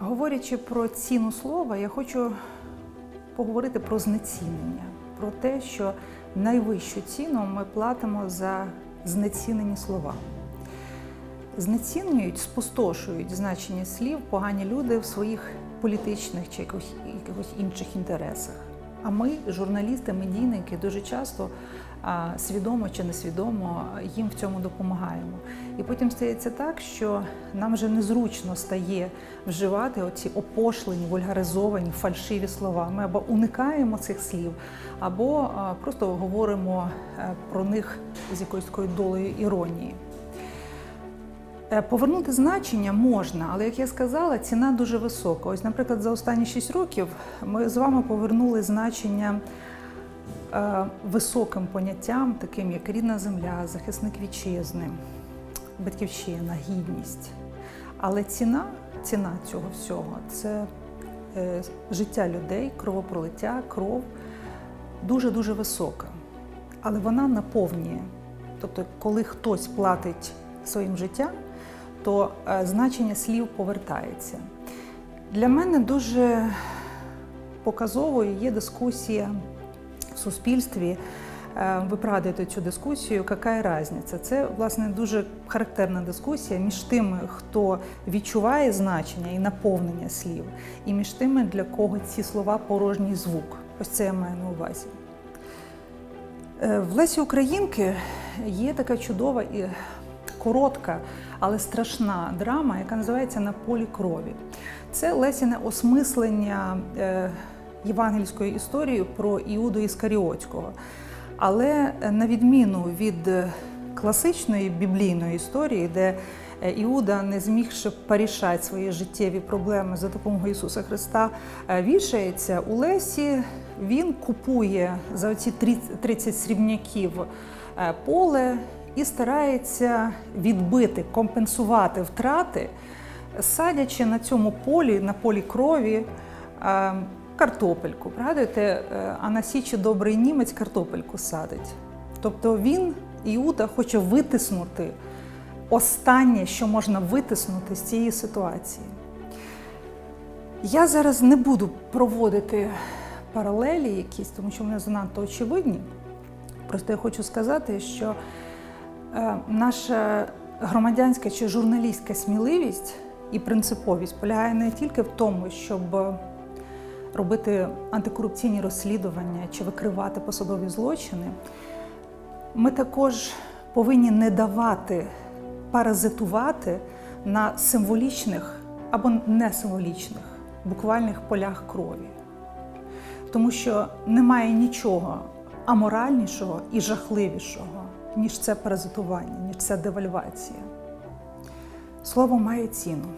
Говорячи про ціну слова, я хочу поговорити про знецінення, про те, що найвищу ціну ми платимо за знецінені слова. Знецінюють, спустошують значення слів погані люди в своїх політичних чи якихось, інших інтересах. А ми, журналісти, медійники, дуже часто свідомо чи несвідомо їм в цьому допомагаємо. І потім стається так, що нам вже незручно стає вживати оці опошлені, вульгаризовані, фальшиві слова. Ми або уникаємо цих слів, або просто говоримо е, про них з якоюсь такою долею іронії. Е, Повернути значення можна, але як я сказала, ціна дуже висока. Ось, наприклад, за останні 6 років ми з вами повернули значення е, високим поняттям, таким як рідна земля, захисник вітчизни, батьківщина, гідність. Але ціна, ціна цього всього це е, життя людей, кровопролиття, кров дуже дуже висока. Але вона наповнює. Тобто, коли хтось платить своїм життям, то е, значення слів повертається. Для мене дуже показовою є дискусія в суспільстві. Е, Ви пригадуєте цю дискусію, яка різниця? Це власне дуже характерна дискусія між тими, хто відчуває значення і наповнення слів, і між тими, для кого ці слова порожній звук. Ось це я маю на увазі. Е, В Лесі Українки є така чудова коротка, але страшна драма, яка називається На полі крові. Це Лесіне осмислення е, євангельської історії про Іуду Іскаріотського. Але е, на відміну від е, класичної біблійної історії, де Іуда, не змігши порішати свої життєві проблеми за допомогою Ісуса Христа, вішається у Лесі. Він купує за оці 30 срібняків поле і старається відбити, компенсувати втрати, садячи на цьому полі, на полі крові. е, Картопельку, пригадуєте, Е, а на січі добрий німець картопельку садить. Тобто він, Іуда, хоче витиснути останнє, що можна витиснути з цієї ситуації. Я зараз не буду проводити паралелі якісь, тому що вони занадто очевидні. Просто я хочу сказати, що наша громадянська чи журналістська сміливість і принциповість полягає не тільки в тому, щоб робити антикорупційні розслідування чи викривати посадові злочини. Ми також повинні не давати паразитувати на символічних або несимволічних буквальних полях крові. Тому що немає нічого аморальнішого і жахливішого, ніж це паразитування, ніж це девальвація. Слово має ціну.